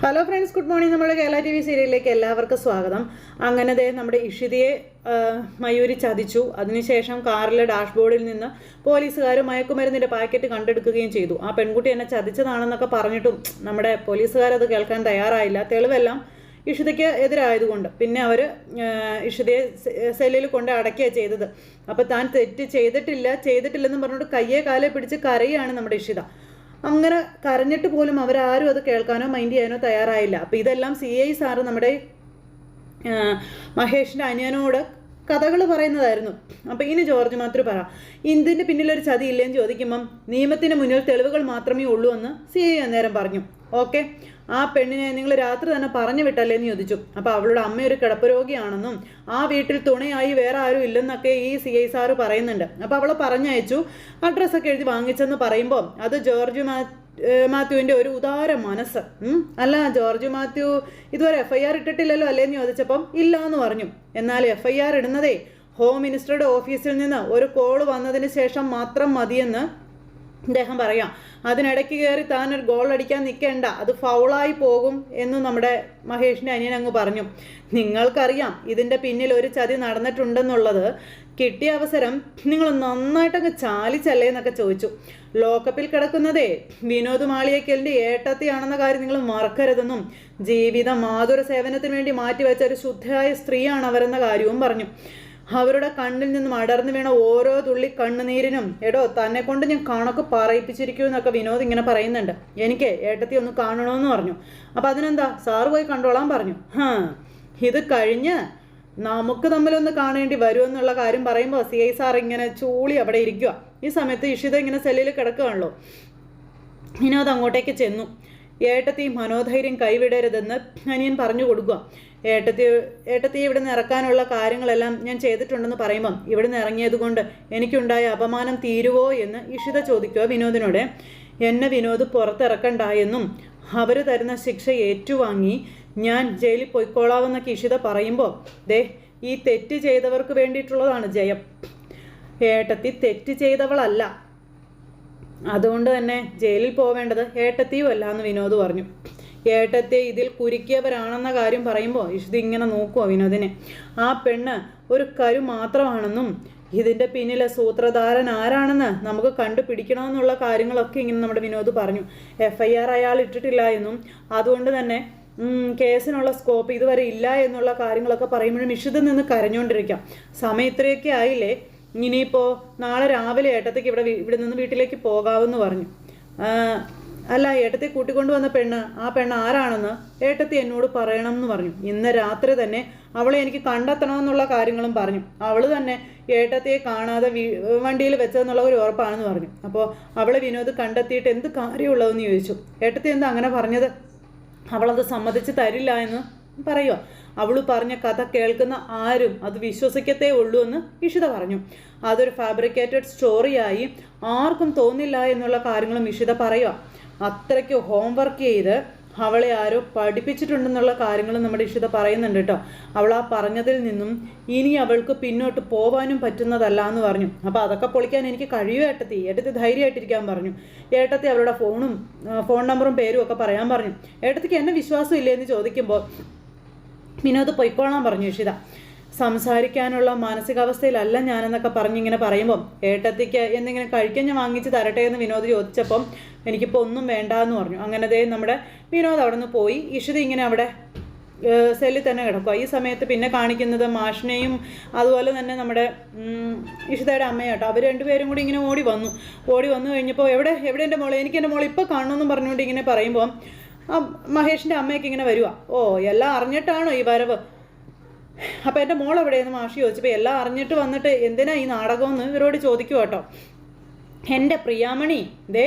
Hello friends good morning നമ്മുടെ Kerala T V സീരിയലിലേക്ക് എല്ലാവർക്കും സ്വാഗതം. അങ്ങനെ ദേ നമ്മുടെ ഇഷിതയെ മയൂരി ചതിച്ചു. അതിനുശേഷം കാറിലെ ഡാഷ്ബോർഡിൽ നിന്ന് പോലീസുകാർ മയക്കുമരുന്നിന്റെ പാക്കറ്റ് കണ്ടെടുക്കുകയും ചെയ്തു. ആ പെൺകുട്ടി എന്നെ ചതിച്ചതാണെന്നൊക്കെ പറഞ്ഞിട്ടും നമ്മുടെ പോലീസുകാരത് കേൾക്കാൻ തയ്യാറായില്ല. തെളിവെല്ലാം ഇഷിതയ്ക്ക് എതിരായതുകൊണ്ട്. പിന്നെ അവർ ഇഷിതയെ സെല്ലിൽ കൊണ്ട് അടക്കുക ചെയ്തത്. അപ്പോൾ താൻ തെറ്റ് ചെയ്തിട്ടില്ല ചെയ്തിട്ടില്ലെന്ന് പറഞ്ഞിട്ട് കയ്യെ കാലെ പിടിച്ച് കരയാണ് നമ്മുടെ ഇഷിത. അങ്ങനെ കരഞ്ഞിട്ട് പോലും അവരാരും അത് കേൾക്കാനോ മൈൻഡ് ചെയ്യാനോ തയ്യാറായില്ല. അപ്പോൾ ഇതെല്ലാം സി ഐ സാറ് നമ്മുടെ മഹേഷിന്റെ അനിയനോട് കഥകൾ പറയുന്നതായിരുന്നു. അപ്പോൾ ഇനി ജോർജ് മാത്രം പറ ഇതിന്റെ പിന്നിലൊരു ചതി ഇല്ലെന്ന് ചോദിക്കുമ്പം നിയമത്തിന് മുന്നിൽ തെളിവുകൾ മാത്രമേ ഉള്ളൂ എന്ന് സി ഐ അന്നേരം പറഞ്ഞു. ഓക്കെ? ആ പെണ്ണിനെ നിങ്ങൾ രാത്രി തന്നെ പറഞ്ഞു വിട്ടല്ലേ എന്ന് ചോദിച്ചു. അപ്പോൾ അവളുടെ അമ്മ ഒരു കിടപ്പ് രോഗിയാണെന്നും ആ വീട്ടിൽ തുണയായി വേറെ ആരും ഇല്ലെന്നൊക്കെ ഈ സി ഐ സാറ് പറയുന്നുണ്ട്. അപ്പോൾ അവളെ പറഞ്ഞയച്ചു. അഡ്രസ്സൊക്കെ എഴുതി വാങ്ങിച്ചെന്ന് പറയുമ്പോൾ അത് ജോർജ് മാ മാത്യുവിന്റെ ഒരു ഉദാര മനസ്സ്. അല്ല ജോർജ് മാത്യു ഇതുവരെ എഫ് ഐ ആർ ഇട്ടിട്ടില്ലല്ലോ അല്ലേന്ന് ചോദിച്ചപ്പം ഇല്ല എന്ന് പറഞ്ഞു. എന്നാൽ എഫ് ഐ ആർ ഇടുന്നതേ ഹോം മിനിസ്റ്ററുടെ ഓഫീസിൽ നിന്ന് ഒരു കോൾ വന്നതിന് ശേഷം മാത്രം മതിയെന്ന് അദ്ദേഹം പറയാം അതിനിടയ്ക്ക് കയറി താൻ ഒരു ഗോൾ അടിക്കാൻ നിൽക്കേണ്ട അത് ഫൗളായി പോകും എന്ന് നമ്മുടെ മഹേഷിന്റെ അനിയൻ അങ്ങ് പറഞ്ഞു. നിങ്ങൾക്കറിയാം ഇതിന്റെ പിന്നിൽ ഒരു ചതി നടന്നിട്ടുണ്ടെന്നുള്ളത്. കിട്ടിയ അവസരം നിങ്ങൾ നന്നായിട്ടങ്ങ് ചാലിച്ചല്ലേ എന്നൊക്കെ ചോദിച്ചു. ലോക്കപ്പിൽ കിടക്കുന്നതേ വിനോദ് മാളിയേക്കലിന്റെ ഏട്ടത്തിയാണെന്ന കാര്യം നിങ്ങൾ മറക്കരുതെന്നും ജീവിത മാധുര സേവനത്തിന് വേണ്ടി മാറ്റിവെച്ച ഒരു ശുദ്ധയായ സ്ത്രീയാണ് അവരെന്ന കാര്യവും പറഞ്ഞു. അവരുടെ കണ്ണിൽ നിന്നും അടർന്നു വീണ ഓരോ തുള്ളി കണ്ണുനീരിനും എടോ തന്നെ കൊണ്ട് ഞാൻ കണക്ക് പറയിപ്പിച്ചിരിക്കൂ എന്നൊക്കെ വിനോദ് ഇങ്ങനെ പറയുന്നുണ്ട്. എനിക്ക് ഏട്ടത്തി ഒന്ന് കാണണമെന്ന് പറഞ്ഞു. അപ്പം അതിനെന്താ? സാറ് പോയി കണ്ടോളാൻ പറഞ്ഞു. ഹാ ഇത് കഴിഞ്ഞ് നമുക്ക് തമ്മിലൊന്ന് കാണേണ്ടി വരുമെന്നുള്ള കാര്യം പറയുമ്പോൾ സി ഐ സാർ ഇങ്ങനെ ചൂളി അവിടെ ഇരിക്കുക ഈ സമയത്ത് ഇഷിത ഇങ്ങനെ സെല്ലിൽ കിടക്കുകയാണല്ലോ വിനോദ് അങ്ങോട്ടേക്ക് ചെന്നു. ഏട്ടത്തി മനോധൈര്യം കൈവിടരുതെന്ന് അനിയൻ പറഞ്ഞു കൊടുക്കുക ഏട്ടത്തി ഏട്ടത്തി ഇവിടെ നിന്ന് ഇറക്കാനുള്ള കാര്യങ്ങളെല്ലാം ഞാൻ ചെയ്തിട്ടുണ്ടെന്ന് പറയുമ്പം ഇവിടെ നിന്ന് ഇറങ്ങിയത് കൊണ്ട് എനിക്കുണ്ടായ അപമാനം തീരുവോ എന്ന് ഇഷിത ചോദിക്കുക വിനോദിനോട്. എന്നെ വിനോദ് പുറത്തിറക്കണ്ട എന്നും അവർ തരുന്ന ശിക്ഷ ഏറ്റുവാങ്ങി ഞാൻ ജയിലിൽ പോയിക്കോളാവെന്നൊക്കെ ഇഷിത പറയുമ്പോൾ ദേ ഈ തെറ്റ് ചെയ്തവർക്ക് വേണ്ടിയിട്ടുള്ളതാണ് ജയം. ഏട്ടത്തി തെറ്റ് ചെയ്തവളല്ല. അതുകൊണ്ട് തന്നെ ജയിലിൽ പോവേണ്ടത് ഏട്ടത്തിയും അല്ല എന്ന് വിനോദ് പറഞ്ഞു. ഏട്ടത്തെ ഇതിൽ കുരുക്കിയവരാണെന്ന കാര്യം പറയുമ്പോൾ ഇഷിത് ഇങ്ങനെ നോക്കുക വിനോദിനെ ആ പെണ്ണ് ഒരു കരു മാത്രമാണെന്നും ഇതിന്റെ പിന്നിലെ സൂത്രധാരൻ ആരാണെന്ന് നമുക്ക് കണ്ടുപിടിക്കണമെന്നുള്ള കാര്യങ്ങളൊക്കെ ഇങ്ങനെ നമ്മുടെ വിനോദ് പറഞ്ഞു. എഫ് ഐ ആർ അയാൾ ഇട്ടിട്ടില്ല എന്നും അതുകൊണ്ട് തന്നെ കേസിനുള്ള സ്കോപ്പ് ഇതുവരെ ഇല്ല എന്നുള്ള കാര്യങ്ങളൊക്കെ പറയുമ്പോഴും ഇഷിത് നിന്ന് കരഞ്ഞുകൊണ്ടിരിക്കാം. സമയം ഇത്രയൊക്കെ ആയില്ലേ? ഇനിയിപ്പോൾ നാളെ രാവിലെ ഏട്ടത്തേക്ക് ഇവിടെ ഇവിടെ നിന്ന് വീട്ടിലേക്ക് പോകാമെന്ന് പറഞ്ഞു. അല്ല ഏട്ടത്തെ കൂട്ടിക്കൊണ്ടു വന്ന പെണ്ണ് ആ പെണ്ണ് ആരാണെന്ന് ഏട്ടത്തി എന്നോട് പറയണം എന്ന് പറഞ്ഞു. ഇന്ന് രാത്രി തന്നെ അവളെ എനിക്ക് കണ്ടെത്തണമെന്നുള്ള കാര്യങ്ങളും പറഞ്ഞു. അവൾ തന്നെ ഏട്ടത്തെ കാണാതെ വണ്ടിയിൽ വെച്ചതെന്നുള്ള ഒരു ഉറപ്പാണെന്ന് പറഞ്ഞു. അപ്പോൾ അവളെ വിനോദ് കണ്ടെത്തിയിട്ട് എന്ത് കാര്യമുള്ളതെന്ന് ചോദിച്ചു. ഏട്ടത്തി എന്താ അങ്ങനെ പറഞ്ഞത്? അവളത് സമ്മതിച്ച് തരില്ല എന്ന് പറയുക അവൾ പറഞ്ഞ കഥ കേൾക്കുന്ന ആരും അത് വിശ്വസിക്കത്തേ ഉള്ളൂ എന്ന് ഇഷിത പറഞ്ഞു. അതൊരു ഫാബ്രിക്കേറ്റഡ് സ്റ്റോറിയായി ആർക്കും തോന്നില്ല എന്നുള്ള കാര്യങ്ങളും ഇഷിത പറയുക അത്രയ്ക്ക് ഹോംവർക്ക് ചെയ്ത് അവളെ ആരോ പഠിപ്പിച്ചിട്ടുണ്ടെന്നുള്ള കാര്യങ്ങൾ നമ്മുടെ ഇഷിത പറയുന്നുണ്ട് കേട്ടോ. അവൾ ആ പറഞ്ഞതിൽ നിന്നും ഇനി അവൾക്ക് പിന്നോട്ട് പോവാനും പറ്റുന്നതല്ല എന്ന് പറഞ്ഞു. അപ്പോൾ അതൊക്കെ പൊളിക്കാൻ എനിക്ക് കഴിയും ഏട്ടത്തി. ഏട്ടത്തി ധൈര്യമായിട്ടിരിക്കാൻ പറഞ്ഞു. ഏട്ടത്തി അവളുടെ ഫോണും ഫോൺ നമ്പറും പേരും ഒക്കെ പറയാൻ പറഞ്ഞു. ഏട്ടത്തിക്ക് എന്നെ വിശ്വാസം ഇല്ലേ എന്ന് ചോദിക്കുമ്പോൾ വിനോദ് പൊയ്ക്കോളാൻ പറഞ്ഞു ഇഷിത സംസാരിക്കാനുള്ള മാനസികാവസ്ഥയിലല്ല ഞാനെന്നൊക്കെ പറഞ്ഞിങ്ങനെ പറയുമ്പം ഏട്ടത്തിക്ക് എന്തെങ്കിലും കഴിക്കാൻ ഞാൻ വാങ്ങിച്ച് തരട്ടെ? എന്ന് വിനോദ് ചോദിച്ചപ്പം എനിക്കിപ്പോൾ ഒന്നും വേണ്ട എന്ന് പറഞ്ഞു. അങ്ങനെ ദേ നമ്മുടെ വിനോദ് അവിടെ നിന്ന് പോയി. ഇഷിത ഇങ്ങനെ അവിടെ സെല്ലിൽ തന്നെ കിടക്കുക ഈ സമയത്ത് പിന്നെ കാണിക്കുന്നത് മാഷിനെയും അതുപോലെ തന്നെ നമ്മുടെ ഇഷിതയുടെ അമ്മയാട്ടോ അവർ രണ്ടുപേരും കൂടി ഇങ്ങനെ ഓടി വന്നു. ഓടി വന്നു കഴിഞ്ഞപ്പോൾ എവിടെ എവിടെ എന്റെ മോളെ? എനിക്ക് എന്റെ മോളെ ഇപ്പോൾ കാണണമെന്നും പറഞ്ഞുകൊണ്ട് ഇങ്ങനെ പറയുമ്പോൾ ആ മഹേഷിന്റെ അമ്മയൊക്കെ ഇങ്ങനെ വരുവാ. ഓ എല്ലാം അറിഞ്ഞിട്ടാണോ ഈ വരവ്? അപ്പം എന്റെ മോൾ എവിടെയെന്ന് മാഷി ചോദിച്ചപ്പോൾ എല്ലാം അറിഞ്ഞിട്ട് വന്നിട്ട് എന്തിനാ ഈ നാടകമെന്ന് ഇവരോട് ചോദിക്കുക കേട്ടോ എന്റെ പ്രിയാമണി ദേ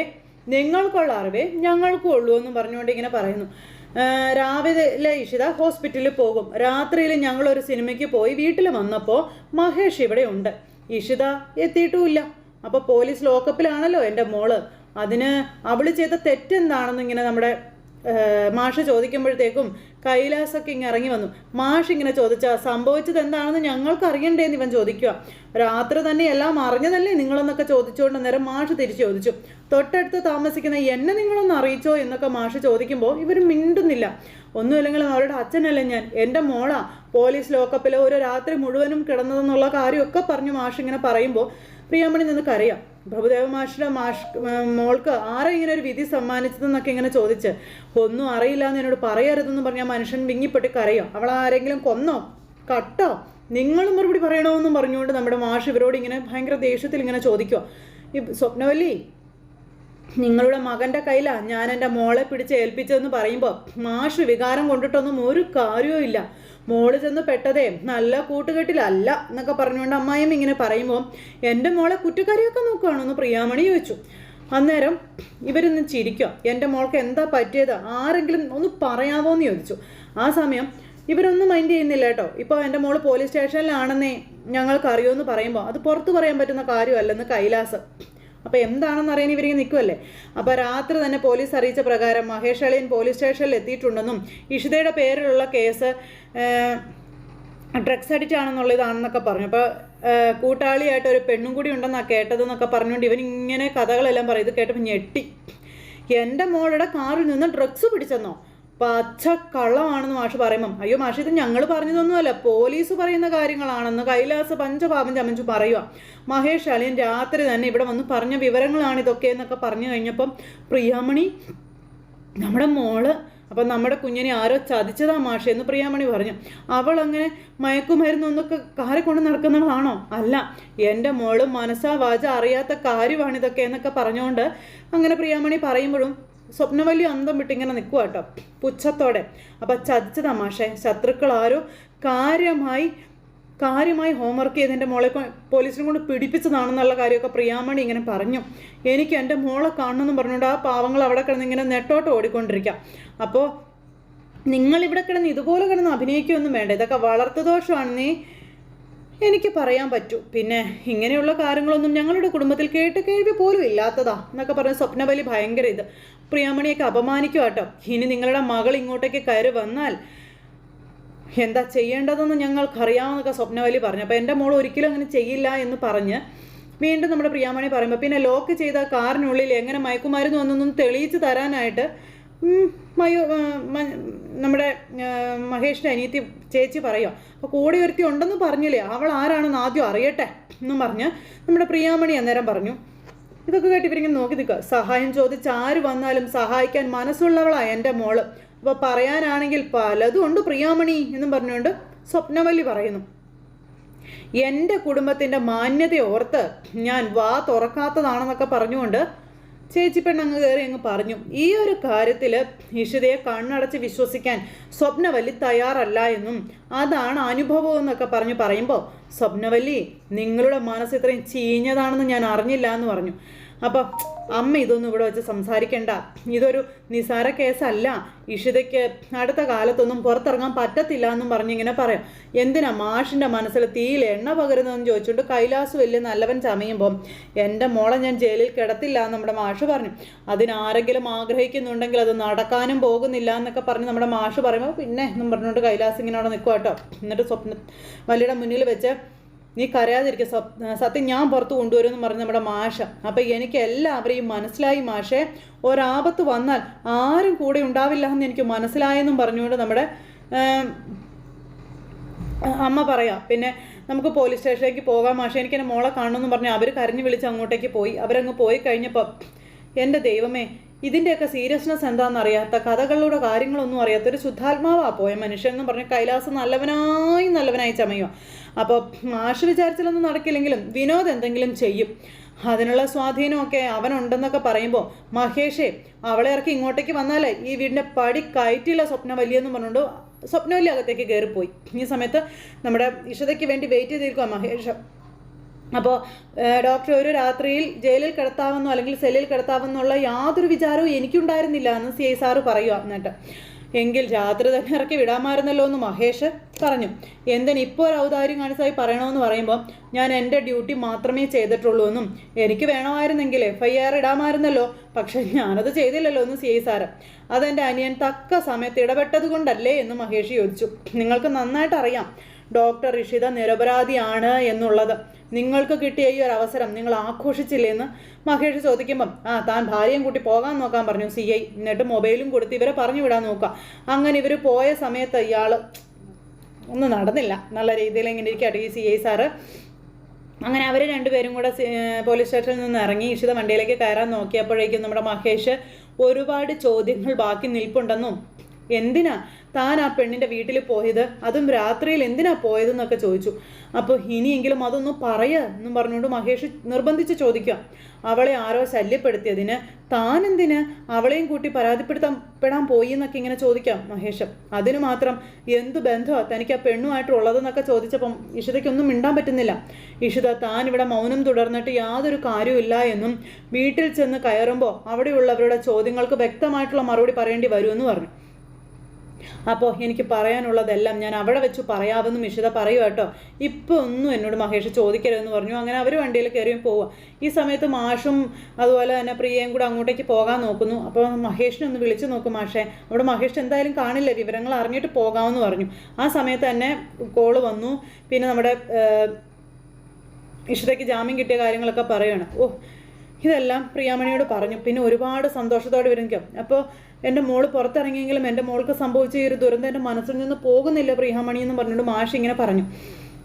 നിങ്ങൾക്കുള്ള അറിവേ ഞങ്ങൾക്കും ഉള്ളൂ എന്നും പറഞ്ഞുകൊണ്ട് ഇങ്ങനെ പറയുന്നു. രാവിലെ ഇഷിത ഹോസ്പിറ്റലിൽ പോകും. രാത്രിയിൽ ഞങ്ങളൊരു സിനിമയ്ക്ക് പോയി വീട്ടിൽ വന്നപ്പോൾ മഹേഷ് ഇവിടെ ഉണ്ട്. ഇഷിത എത്തിയിട്ടുമില്ല. അപ്പോൾ പോലീസ് ലോക്കപ്പിലാണല്ലോ എന്റെ മോൾ. അതിന് അവൾ ചെയ്ത തെറ്റെന്താണെന്ന് ഇങ്ങനെ നമ്മുടെ മാഷ് ചോദിക്കുമ്പോഴത്തേക്കും കൈലാസൊക്കെ ഇങ്ങനെ ഇറങ്ങി വന്നു. മാഷ് ഇങ്ങനെ ചോദിച്ചാൽ സംഭവിച്ചത് എന്താണെന്ന് ഞങ്ങൾക്ക് അറിയണ്ടേന്ന് ഇവൻ ചോദിക്കുക രാത്രി തന്നെ എല്ലാം അറിഞ്ഞതല്ലേ നിങ്ങളെന്നൊക്കെ ചോദിച്ചുകൊണ്ട് നേരം മാഷ് തിരിച്ചു ചോദിച്ചു. തൊട്ടടുത്ത് താമസിക്കുന്ന എന്നെ നിങ്ങളൊന്ന് അറിയിച്ചോ എന്നൊക്കെ മാഷ് ചോദിക്കുമ്പോൾ ഇവർ മിണ്ടുന്നില്ല. ഒന്നുമില്ലെങ്കിലും അവരുടെ അച്ഛനല്ലേ ഞാൻ. എന്റെ മോളാ. പോലീസ് ലോക്കപ്പിൽ ഒരു രാത്രി മുഴുവനും കിടന്നതെന്നുള്ള കാര്യമൊക്കെ പറഞ്ഞു മാഷ് ഇങ്ങനെ പറയുമ്പോൾ പ്രിയാമണി നിന്ന് കരയാം പ്രഭുദേവ മാഷിയുടെ മാഷ് മോൾക്ക് ആരെ ഇങ്ങനെ ഒരു വിധി സമ്മാനിച്ചതെന്നൊക്കെ ഇങ്ങനെ ചോദിച്ച് ഒന്നും അറിയില്ല എന്ന് എന്നോട് പറയരുതെന്ന് പറഞ്ഞാൽ മനുഷ്യൻ വിങ്ങിപ്പെട്ട് കരയോ. അവൾ ആരെങ്കിലും കൊന്നോ? കട്ടോ? നിങ്ങളും മറുപടി പറയണമെന്നും പറഞ്ഞുകൊണ്ട് നമ്മുടെ മാഷ് ഇവരോട് ഇങ്ങനെ ഭയങ്കര ദേഷ്യത്തിൽ ഇങ്ങനെ ചോദിക്കുക ഈ സ്വപ്നവല്ലി നിങ്ങളുടെ മകന്റെ കയ്യിലാണ് ഞാൻ എന്റെ മോളെ പിടിച്ച് ഏൽപ്പിച്ചതെന്ന് പറയുമ്പോൾ മാഷ് വികാരം കൊണ്ടിട്ടൊന്നും ഒരു കാര്യവും ഇല്ല. മോൾ ചെന്ന് പെട്ടതേ നല്ല കൂട്ടുകെട്ടിലല്ല എന്നൊക്കെ പറഞ്ഞുകൊണ്ട് അമ്മായിയും ഇങ്ങനെ പറയുമ്പോൾ എന്റെ മോളെ കുറ്റക്കാരിയൊക്കെ നോക്കുകയാണെന്ന് പ്രിയാമണി ചോദിച്ചു. അന്നേരം ഇവരൊന്ന് ചിരിക്കുക എന്റെ മോൾക്ക് എന്താ പറ്റിയത്? ആരെങ്കിലും ഒന്ന് പറയാമോ എന്ന് ചോദിച്ചു. ആ സമയം ഇവരൊന്നും മൈൻഡ് ചെയ്യുന്നില്ല കേട്ടോ. ഇപ്പോൾ എന്റെ മോൾ പോലീസ് സ്റ്റേഷനിലാണെന്നേ ഞങ്ങൾക്ക് അറിയുമെന്ന് പറയുമ്പോൾ അത് പുറത്ത് പറയാൻ പറ്റുന്ന കാര്യമല്ലെന്ന് കൈലാസ് അപ്പോൾ എന്താണെന്ന് അറിയാൻ ഇവരിങ്ങനെ നിൽക്കുമല്ലേ അപ്പോൾ രാത്രി തന്നെ പോലീസ് അറിയിച്ച പ്രകാരം മഹേഷ് അളിയൻ പോലീസ് സ്റ്റേഷനിൽ എത്തിയിട്ടുണ്ടെന്നും ഇഷിതയുടെ പേരിലുള്ള കേസ് ഡ്രഗ്സ് അഡിക്റ്റ് ആണെന്നുള്ളതാണെന്നൊക്കെ പറഞ്ഞു. അപ്പോൾ കൂട്ടാളിയായിട്ട് ഒരു പെണ്ണും കൂടി ഉണ്ടെന്നാണ് കേട്ടതെന്നൊക്കെ പറഞ്ഞുകൊണ്ട് ഇവൻ ഇങ്ങനെ കഥകളെല്ലാം പറയും. ഇത് കേട്ടപ്പോൾ ഞെട്ടി. എന്റെ മോളുടെ കാറിൽ നിന്ന് ഡ്രഗ്സ് പിടിച്ചെന്നോ? പച്ച കള്ളമാണെന്ന് മാഷ് പറയുമ്പം അയ്യോ മാഷ് ഇത് ഞങ്ങൾ പറഞ്ഞതൊന്നുമല്ല പോലീസ് പറയുന്ന കാര്യങ്ങളാണെന്ന് കൈലാസ പഞ്ചപാപം ചമഞ്ചു പറയുക മഹേഷ് അളിയൻ രാത്രി തന്നെ ഇവിടെ വന്ന് പറഞ്ഞ വിവരങ്ങളാണ് ഇതൊക്കെ എന്നൊക്കെ പറഞ്ഞു കഴിഞ്ഞപ്പം പ്രിയാമണി നമ്മുടെ മോൾ അപ്പം നമ്മുടെ കുഞ്ഞിനെ ആരോ ചതിച്ചതാ മാഷ എന്ന് പ്രിയാമണി പറഞ്ഞു. അവൾ അങ്ങനെ മയക്കുമരുന്നൊന്നൊക്കെ കാറി കൊണ്ട് നടക്കുന്നവളാണോ? അല്ല എന്റെ മോൾ മനസ്സാ വാച അറിയാത്ത കാര്യമാണിതൊക്കെ എന്നൊക്കെ പറഞ്ഞുകൊണ്ട് അങ്ങനെ പ്രിയാമണി പറയുമ്പോഴും സ്വപ്നവല്ലി അന്തം വിട്ട് ഇങ്ങനെ നിൽക്കുക കേട്ടോ. പുച്ഛത്തോടെ. അപ്പം ചതിച്ച തമാശ. ശത്രുക്കൾ ആരോ കാര്യമായി കാര്യമായി ഹോംവർക്ക് ചെയ്ത് എന്റെ മോളെ പോലീസിനെ കൊണ്ട് പിടിപ്പിച്ചതാണെന്നുള്ള കാര്യമൊക്കെ പ്രിയാമണി ഇങ്ങനെ പറഞ്ഞു. എനിക്ക് എന്റെ മോളെ കാണണമെന്ന് പറഞ്ഞുകൊണ്ട് ആ പാവങ്ങൾ അവിടെ കിടന്ന് ഇങ്ങനെ നെട്ടോട്ട് ഓടിക്കൊണ്ടിരിക്കാം. അപ്പോൾ നിങ്ങളിവിടെ കിടന്ന് ഇതുപോലെ കിടന്ന് അഭിനയിക്കുകയൊന്നും വേണ്ട. ഇതൊക്കെ വളർത്തുദോഷമാണ് നീ എനിക്ക് പറയാൻ പറ്റൂ. പിന്നെ ഇങ്ങനെയുള്ള കാര്യങ്ങളൊന്നും ഞങ്ങളുടെ കുടുംബത്തിൽ കേട്ട് കേൾവി പോലും ഇല്ലാത്തതാ എന്നൊക്കെ പറഞ്ഞ് സ്വപ്നബലി ഭയങ്കര ഇത്. പ്രിയാമണിയൊക്കെ അപമാനിക്കുക കേട്ടോ ഇനി നിങ്ങളുടെ മകൾ ഇങ്ങോട്ടേക്ക് കയറി വന്നാൽ എന്താ ചെയ്യേണ്ടതെന്ന് ഞങ്ങൾക്കറിയാമെന്നൊക്കെ സ്വപ്നവലി പറഞ്ഞു. അപ്പോൾ എന്റെ മോൾ ഒരിക്കലും അങ്ങനെ ചെയ്യില്ല എന്ന് പറഞ്ഞ് വീണ്ടും നമ്മുടെ പ്രിയാമണി പറയുമ്പോൾ പിന്നെ ലോക്ക് ചെയ്ത കാറിനുള്ളിൽ എങ്ങനെ മയക്കുമരുന്ന് വന്നൊന്നും തെളിയിച്ച് തരാനായിട്ട് മയു നമ്മുടെ മഹേഷിന്റെ അനിയത്തി ചേച്ചി പറയുക അപ്പോൾ കൂടെ ഒരുത്തി ഉണ്ടെന്ന് പറഞ്ഞില്ലേ? അവൾ ആരാണെന്ന് ആദ്യം അറിയട്ടെ എന്നും പറഞ്ഞ് നമ്മുടെ പ്രിയാമണി അന്നേരം പറഞ്ഞു. ഇതൊക്കെ കേട്ട് ഇവരിങ്ങനെ നോക്കി നിൽക്കുക. സഹായം ചോദിച്ച് ആര് വന്നാലും സഹായിക്കാൻ മനസ്സുള്ളവളാണ് എന്റെ മോൾ. അപ്പോൾ പറയാനാണെങ്കിൽ പലതും ഉണ്ട് പ്രിയാമണി എന്നും പറഞ്ഞുകൊണ്ട് സ്വപ്നവല്ലി പറയുന്നു. എന്റെ കുടുംബത്തിന്റെ മാന്യത ഓർത്ത് ഞാൻ വാ തുറക്കാത്തതാണെന്നൊക്കെ പറഞ്ഞുകൊണ്ട് ചേച്ചി പെണ്ണങ്ങ് കയറി അങ്ങ് പറഞ്ഞു ഈ ഒരു കാര്യത്തിൽ ഇഷിതയെ കണ്ണടച്ച് വിശ്വസിക്കാൻ സ്വപ്നവല്ലി തയ്യാറല്ല എന്നും അതാണ് അനുഭവം എന്നൊക്കെ പറഞ്ഞു പറയുമ്പോൾ സ്വപ്നവല്ലി നിങ്ങളുടെ മനസ്സ് ഇത്രയും ചീഞ്ഞതാണെന്ന് ഞാൻ അറിഞ്ഞില്ല എന്ന് പറഞ്ഞു. അപ്പോൾ അമ്മ ഇതൊന്നും ഇവിടെ വെച്ച് സംസാരിക്കേണ്ട. ഇതൊരു നിസാര കേസല്ല. ഇഷിതയ്ക്ക് അടുത്ത കാലത്തൊന്നും പുറത്തിറങ്ങാൻ പറ്റത്തില്ല എന്നും പറഞ്ഞിങ്ങനെ പറയാം. എന്തിനാ മാഷിന്റെ മനസ്സിൽ തീയിൽ എണ്ണ പകരുന്നതെന്ന് ചോദിച്ചുകൊണ്ട് കൈലാസ് വലിയ നല്ലവൻ ചമയുമ്പം എന്റെ മോളെ ഞാൻ ജയിലിൽ കിടത്തില്ല എന്ന് നമ്മുടെ മാഷ് പറഞ്ഞു. അതിനാരെങ്കിലും ആഗ്രഹിക്കുന്നുണ്ടെങ്കിൽ അത് നടക്കാനും പോകുന്നില്ല എന്നൊക്കെ പറഞ്ഞ് നമ്മുടെ മാഷ് പറയുമ്പോൾ പിന്നെ എന്നും പറഞ്ഞുകൊണ്ട് കൈലാസ് ഇങ്ങനെ അവിടെ നിൽക്കുക കേട്ടോ എന്നിട്ട് സ്വപ്ന വലിയുടെ മുന്നിൽ വെച്ച് നീ കരയാതിരിക്കുക സത്യം ഞാൻ പുറത്ത് കൊണ്ടുവരുമെന്ന് പറഞ്ഞ് നമ്മുടെ മാഷ. അപ്പം എനിക്ക് എല്ലാവരെയും മനസ്സിലായി മാഷേ ഒരാപത്ത് വന്നാൽ ആരും കൂടെ ഉണ്ടാവില്ല എന്ന് എനിക്ക് മനസ്സിലായെന്നും പറഞ്ഞുകൊണ്ട് നമ്മുടെ അമ്മ പറയാം. പിന്നെ നമുക്ക് പോലീസ് സ്റ്റേഷനിലേക്ക് പോകാം മാഷ. എനിക്ക് എന്റെ മോളെ കാണണമെന്ന് പറഞ്ഞ് അവർ കരഞ്ഞു വിളിച്ച് അങ്ങോട്ടേക്ക് പോയി. അവരങ്ങ് പോയി കഴിഞ്ഞപ്പോൾ എന്റെ ദൈവമേ ഇതിന്റെയൊക്കെ സീരിയസ്നെസ് എന്താണെന്ന് അറിയാത്ത കഥകളുടെ കാര്യങ്ങളൊന്നും അറിയാത്ത ഒരു ശുദ്ധാത്മാവാ പോയ മനുഷ്യൻ എന്ന് പറഞ്ഞ് കൈലാസം നല്ലവനായി നല്ലവനായി ചമയുക അപ്പോൾ മാഷ് വിചാരിച്ചാലൊന്നും നടക്കില്ലെങ്കിലും വിനോദ് എന്തെങ്കിലും ചെയ്യും. അതിനുള്ള സ്വാധീനമൊക്കെ അവനുണ്ടെന്നൊക്കെ പറയുമ്പോൾ മഹേഷേ അവളെ ഇറക്കി ഇങ്ങോട്ടേക്ക് വന്നാലേ ഈ വീടിന്റെ പടി കയറ്റില്ല സ്വപ്ന വലിയെന്ന് പറഞ്ഞുകൊണ്ട് സ്വപ്നവല്ലി അകത്തേക്ക് കയറിപ്പോയി. ഈ സമയത്ത് നമ്മുടെ ഇഷതയ്ക്ക് വേണ്ടി വെയിറ്റ് ചെയ്തിരിക്കുക മഹേഷ്. അപ്പോൾ ഡോക്ടർ ഒരു രാത്രിയിൽ ജയിലിൽ കിടത്താമെന്നോ അല്ലെങ്കിൽ സെല്ലിൽ കിടത്താമെന്നുള്ള യാതൊരു വിചാരവും എനിക്കുണ്ടായിരുന്നില്ല എന്ന് സി ഐ സാറ് പറയുക എന്നിട്ട്. എങ്കിൽ രാത്രി തന്നെ ഇറക്കി വിടാമായിരുന്നല്ലോ എന്ന് മഹേഷ് പറഞ്ഞു. എന്തിന് ഇപ്പോൾ ഒരു ഔദാര്യം കാണിച്ചായി പറയണമെന്ന് പറയുമ്പോൾ ഞാൻ എന്റെ ഡ്യൂട്ടി മാത്രമേ ചെയ്തിട്ടുള്ളൂ എന്നും എനിക്ക് വേണമായിരുന്നെങ്കിൽ എഫ് ഐ ആർ ഇടാമായിരുന്നല്ലോ. പക്ഷെ ഞാനത് ചെയ്തില്ലല്ലോ എന്ന് സി ഐ സാറ്. അതെന്റെ അനിയൻ തക്ക സമയത്ത് ഇടപെട്ടത് കൊണ്ടല്ലേ എന്ന് മഹേഷ് ചോദിച്ചു. നിങ്ങൾക്ക് നന്നായിട്ട് അറിയാം. ഡോക്ടർ ഋഷിത നിരപരാധിയാണ് എന്നുള്ളത്. നിങ്ങൾക്ക് കിട്ടിയ ഈ ഒരു അവസരം നിങ്ങൾ ആഘോഷിച്ചില്ലെന്ന് മഹേഷ് ചോദിക്കുമ്പം ആ താൻ ഭാര്യയും കൂട്ടി പോകാൻ നോക്കാൻ പറഞ്ഞു. സി ഐ എന്നിട്ട് മൊബൈലും കൊടുത്ത് ഇവരെ പറഞ്ഞു വിടാൻ നോക്കുക. അങ്ങനെ ഇവർ പോയ സമയത്ത് ഇയാൾ ഒന്നും നടന്നില്ല. നല്ല രീതിയിൽ ഇങ്ങനെ ഇരിക്കട്ടെ ഈ സി ഐ സാറ്. അങ്ങനെ അവർ രണ്ടുപേരും കൂടെ പോലീസ് സ്റ്റേഷനിൽ നിന്ന് ഇറങ്ങി ഇഷിത വണ്ടിയിലേക്ക് കയറാൻ നോക്കിയപ്പോഴേക്കും നമ്മുടെ മഹേഷ് ഒരുപാട് ചോദ്യങ്ങൾ ബാക്കി നിൽപ്പുണ്ടെന്നും എന്തിനാ താൻ ആ പെണ്ണിന്റെ വീട്ടിൽ പോയത്? അതും രാത്രിയിൽ എന്തിനാ പോയതെന്നൊക്കെ ചോദിച്ചു. അപ്പോൾ ഇനിയെങ്കിലും അതൊന്നും പറയുക എന്നും പറഞ്ഞുകൊണ്ട് മഹേഷ് നിർബന്ധിച്ച് ചോദിക്കുക. അവളെ ആരോ ശല്യപ്പെടുത്തിയതിന് താൻ എന്തിന് അവളെയും കൂട്ടി പരാതിപ്പെടുത്താൻ പെടാൻ പോയി എന്നൊക്കെ ഇങ്ങനെ ചോദിക്കാം മഹേഷ്. അതിന് മാത്രം എന്ത് ബന്ധമാണ് തനിക്ക് ആ പെണ്ണുമായിട്ടുള്ളതെന്നൊക്കെ ചോദിച്ചപ്പം ഇഷിതയ്ക്കൊന്നും മിണ്ടാൻ പറ്റുന്നില്ല. ഇഷിത താൻ ഇവിടെ മൗനം തുടർന്നിട്ട് യാതൊരു കാര്യമില്ല എന്നും വീട്ടിൽ ചെന്ന് കയറുമ്പോൾ അവിടെയുള്ളവരുടെ ചോദ്യങ്ങൾക്ക് വ്യക്തമായിട്ടുള്ള മറുപടി പറയേണ്ടി വരുമെന്ന് പറഞ്ഞു. അപ്പോൾ എനിക്ക് പറയാനുള്ളതെല്ലാം ഞാൻ അവിടെ വെച്ച് പറയാമെന്നും മിഷിത പറയുക കേട്ടോ. ഇപ്പോൾ ഒന്നും എന്നോട് മഹേഷ് ചോദിക്കരുതെന്ന് പറഞ്ഞു. അങ്ങനെ അവർ വണ്ടിയിൽ കയറിയും പോവുക ഈ സമയത്ത് മാഷും അതുപോലെ തന്നെ പ്രിയയും കൂടെ അങ്ങോട്ടേക്ക് പോകാൻ നോക്കുന്നു. അപ്പോൾ മഹേഷിനെ ഒന്ന് വിളിച്ചു നോക്കും മാഷേ. അവിടെ മഹേഷ് എന്തായാലും കാണില്ല? വിവരങ്ങൾ അറിഞ്ഞിട്ട് പോകാമെന്ന് പറഞ്ഞു. ആ സമയത്ത് തന്നെ കോൾ വന്നു. പിന്നെ നമ്മുടെ ഇഷിതയ്ക്ക് ജാമ്യം കിട്ടിയ കാര്യങ്ങളൊക്കെ പറയുകയാണ് ഓ ഇതെല്ലാം പ്രിയാമണിയോട് പറഞ്ഞു. പിന്നെ ഒരുപാട് സന്തോഷത്തോടെ ഇവരിക്കും അപ്പോൾ എന്റെ മോൾ പുറത്തിറങ്ങിയെങ്കിലും എന്റെ മോൾക്ക് സംഭവിച്ച ഈ ഒരു ദുരന്തം എന്റെ മനസ്സിൽ നിന്ന് പോകുന്നില്ല പ്രിയാമണി എന്ന് പറഞ്ഞുകൊണ്ട് മാഷ് ഇങ്ങനെ പറഞ്ഞു.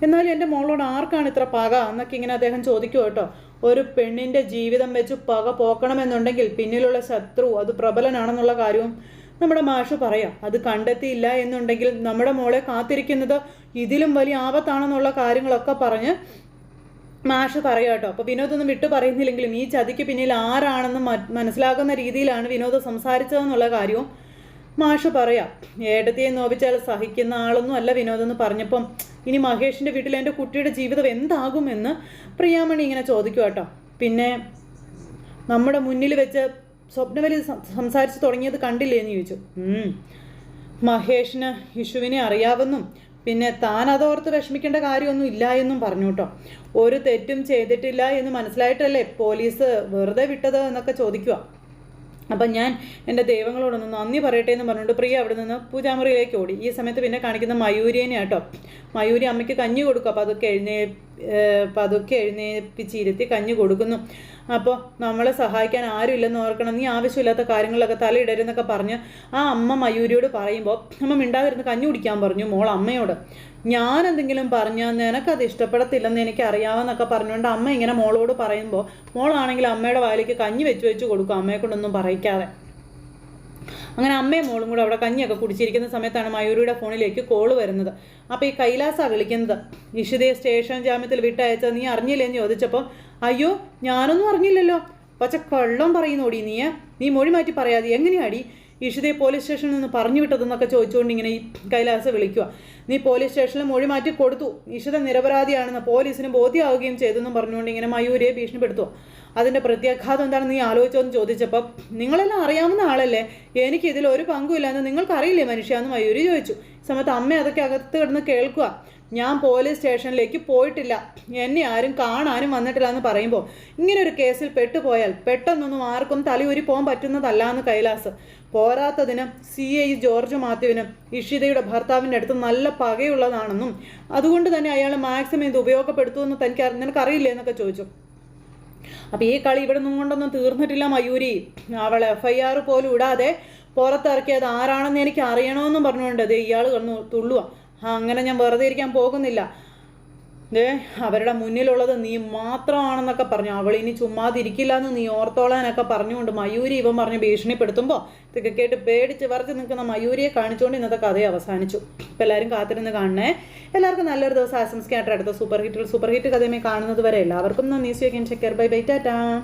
എന്നാലും എന്റെ മോളോട് ആർക്കാണ് ഇത്ര പക? എന്നൊക്കെ ഇങ്ങനെ അദ്ദേഹം ചോദിക്കും കേട്ടോ. ഒരു പെണ്ണിന്റെ ജീവിതം വെച്ച് പക പോക്കണമെന്നുണ്ടെങ്കിൽ പിന്നിലുള്ള ശത്രു അത് പ്രബലനാണെന്നുള്ള കാര്യവും നമ്മുടെ മാഷ് പറയാം. അത് കണ്ടെത്തിയില്ല എന്നുണ്ടെങ്കിൽ നമ്മുടെ മോളെ കാത്തിരിക്കുന്നത് ഇതിലും വലിയ ആപത്താണെന്നുള്ള കാര്യങ്ങളൊക്കെ പറഞ്ഞ് മാഷ് പറയാം കേട്ടോ. അപ്പോൾ വിനോദൊന്നും വിട്ടു പറയുന്നില്ലെങ്കിലും ഈ ചതിക്ക് പിന്നിൽ ആരാണെന്ന് മനസ്സിലാക്കുന്ന രീതിയിലാണ് വിനോദ് സംസാരിച്ചതെന്നുള്ള കാര്യവും മാഷ് പറയാം. ഏടത്തിയെ നോവിച്ചാൽ സഹിക്കുന്ന ആളൊന്നും അല്ല വിനോദെന്ന് പറഞ്ഞപ്പം ഇനി മഹേഷിന്റെ വീട്ടിൽ എന്റെ കുട്ടിയുടെ ജീവിതം എന്താകുമെന്ന് പ്രിയാമണി ഇങ്ങനെ ചോദിക്കും കേട്ടോ. പിന്നെ നമ്മുടെ മുന്നിൽ വെച്ച് സ്വപ്നവലി സംസാരിച്ചു തുടങ്ങിയത് കണ്ടില്ലേ എന്ന് ചോദിച്ചു. മഹേഷിന് യശുവിനെ അറിയാമെന്നും പിന്നെ താൻ അതോർത്ത് വിഷമിക്കേണ്ട കാര്യമൊന്നും ഇല്ല എന്നും പറഞ്ഞു കേട്ടോ. ഒരു തെറ്റും ചെയ്തിട്ടില്ല എന്ന് മനസ്സിലായിട്ടല്ലേ പോലീസ് വെറുതെ വിട്ടത് എന്നൊക്കെ ചോദിക്കുക അപ്പം ഞാൻ എന്റെ ദൈവങ്ങളോടൊന്ന് നന്ദി പറയട്ടെ എന്ന് പറഞ്ഞുകൊണ്ട് പ്രിയ അവിടെ നിന്ന് പൂജാമുറിയിലേക്ക് ഓടി. ഈ സമയത്ത് പിന്നെ കാണിക്കുന്ന മയൂരിയനെ കേട്ടോ മയൂരി അമ്മയ്ക്ക് കഞ്ഞി കൊടുക്കും. അപ്പോൾ അത് ഏഹ് പതുക്കെ എഴുന്നേപ്പിച്ചിരുത്തി കഞ്ഞി കൊടുക്കുന്നു. അപ്പോൾ നമ്മളെ സഹായിക്കാൻ ആരും ഇല്ലെന്ന് ഓർക്കണം. നീ ആവശ്യമില്ലാത്ത കാര്യങ്ങളൊക്കെ തലയിടരുന്നൊക്കെ പറഞ്ഞ് ആ അമ്മ മയൂരിയോട് പറയുമ്പോൾ അമ്മ മിണ്ടാതിരുന്ന് കഞ്ഞി കുടിക്കാൻ പറഞ്ഞു മോൾ അമ്മയോട്. ഞാൻ എന്തെങ്കിലും പറഞ്ഞാൽ നിനക്കത് ഇഷ്ടപ്പെടത്തില്ലെന്ന് എനിക്ക് അറിയാമെന്നൊക്കെ പറഞ്ഞുകൊണ്ട് അമ്മ ഇങ്ങനെ മോളോട് പറയുമ്പോൾ മോളാണെങ്കിൽ അമ്മയുടെ വായിലേക്ക് കഞ്ഞി വെച്ച് വെച്ച് കൊടുക്കും. അമ്മയെ കൊണ്ടൊന്നും പറയിക്കാതെ. അങ്ങനെ അമ്മയും മോളും കൂടെ അവിടെ കഞ്ഞിയൊക്കെ കുടിച്ചിരിക്കുന്ന സമയത്താണ് മയൂരിയുടെ ഫോണിലേക്ക് കോൾ വരുന്നത്. അപ്പോൾ ഈ കൈലാസാണ് വിളിക്കുന്നത്. ഇഷുദയെ സ്റ്റേഷൻ ജാമ്യത്തിൽ വിട്ടയച്ചത് നീ അറിഞ്ഞില്ലേ എന്ന് ചോദിച്ചപ്പോൾ അയ്യോ ഞാനൊന്നും അറിഞ്ഞില്ലല്ലോ. പച്ച കള്ളം പറയുന്നോടി നീ. നീ മൊഴി മാറ്റി പറയാതെ എങ്ങനെയാടി ഇഷിതയെ പോലീസ് സ്റ്റേഷനിൽ നിന്ന് പറഞ്ഞു വിട്ടതെന്നൊക്കെ ചോദിച്ചുകൊണ്ട് ഇങ്ങനെ ഈ കൈലാസ വിളിക്കുക നീ പോലീസ് സ്റ്റേഷനിൽ മൊഴി മാറ്റി കൊടുത്തു. ഇഷിത നിരപരാധിയാണെന്ന് പോലീസിന് ബോധ്യമാവുകയും ചെയ്തെന്നും പറഞ്ഞുകൊണ്ട് ഇങ്ങനെ മയൂരിയെ ഭീഷണിപ്പെടുത്തുക അതിന്റെ പ്രത്യാഘാതം എന്താണെന്ന് നീ ആലോചിച്ചോന്ന് ചോദിച്ചപ്പോൾ നിങ്ങളെല്ലാം അറിയാവുന്ന ആളല്ലേ? എനിക്ക് ഇതിൽ ഒരു പങ്കുമില്ല എന്ന് നിങ്ങൾക്കറിയില്ലേ മനുഷ്യ? എന്ന് മയൂരി ചോദിച്ചു. സമയത്ത് അമ്മ അതൊക്കെ അകത്ത് കിടന്ന് കേൾക്കുക ഞാൻ പോലീസ് സ്റ്റേഷനിലേക്ക് പോയിട്ടില്ല. എന്നെ ആരും കാണാനും വന്നിട്ടില്ല എന്ന് പറയുമ്പോൾ ഇങ്ങനെ ഒരു കേസിൽ പെട്ടുപോയാൽ പെട്ടെന്നൊന്നും ആർക്കും തലയൂരി പോകാൻ പറ്റുന്നതല്ല എന്ന് കൈലാസ്. പോരാത്തതിന് സി ഐ ജോർജ് മാത്യുവിന് ഇഷിതയുടെ ഭർത്താവിന്റെ അടുത്ത് നല്ല പകയുള്ളതാണെന്നും അതുകൊണ്ട് തന്നെ അയാൾ മാക്സിമം ഇത് ഉപയോഗപ്പെടുത്തുമെന്ന് തനിക്ക് നിനക്കറിയില്ലേ? എന്നൊക്കെ ചോദിച്ചു. അപ്പോൾ ഈ കളി ഇവിടെ നിന്നും കൊണ്ടൊന്നും തീർന്നിട്ടില്ല മയൂരി. അവൾ എഫ് ഐ ആർ പോലും ഇടാതെ പുറത്തിറക്കിയത് ആരാണെന്ന് എനിക്ക് അറിയണമെന്നും പറഞ്ഞുകൊണ്ട് ഇയാൾ കണ്ണു തുള്ളുക അങ്ങനെ ഞാൻ വെറുതെ ഇരിക്കാൻ പോകുന്നില്ല. ദേ അവരുടെ മുന്നിലുള്ളത് നീ മാത്രമാണെന്നൊക്കെ പറഞ്ഞു. അവൾ ഇനി ചുമ്മാതിരിക്കില്ല എന്ന് നീ ഓർത്തോളാനൊക്കെ പറഞ്ഞുകൊണ്ട് മയൂരി ഇവൻ പറഞ്ഞ് ഭീഷണിപ്പെടുത്തുമ്പോൾ ഇതൊക്കെ കേട്ട് പേടിച്ച് വറച്ച് നിൽക്കുന്ന മയൂരിയെ കാണിച്ചുകൊണ്ട് ഇന്നത്തെ കഥ അവസാനിച്ചു. ഇപ്പം എല്ലാവരും കാത്തിരുന്ന് കാണണേ. എല്ലാവർക്കും നല്ലൊരു ദിവസം ആശംസിക്കാട്ടെ അടുത്ത സൂപ്പർ ഹിറ്റിൽ സൂപ്പർ ഹിറ്റ് കഥയുമായി കാണുന്നത് വരെ എല്ലാവർക്കും നന്ദി. സ്വീകരിക്കാൻ ചെക്കർ ബൈ ബൈ ടാറ്റാ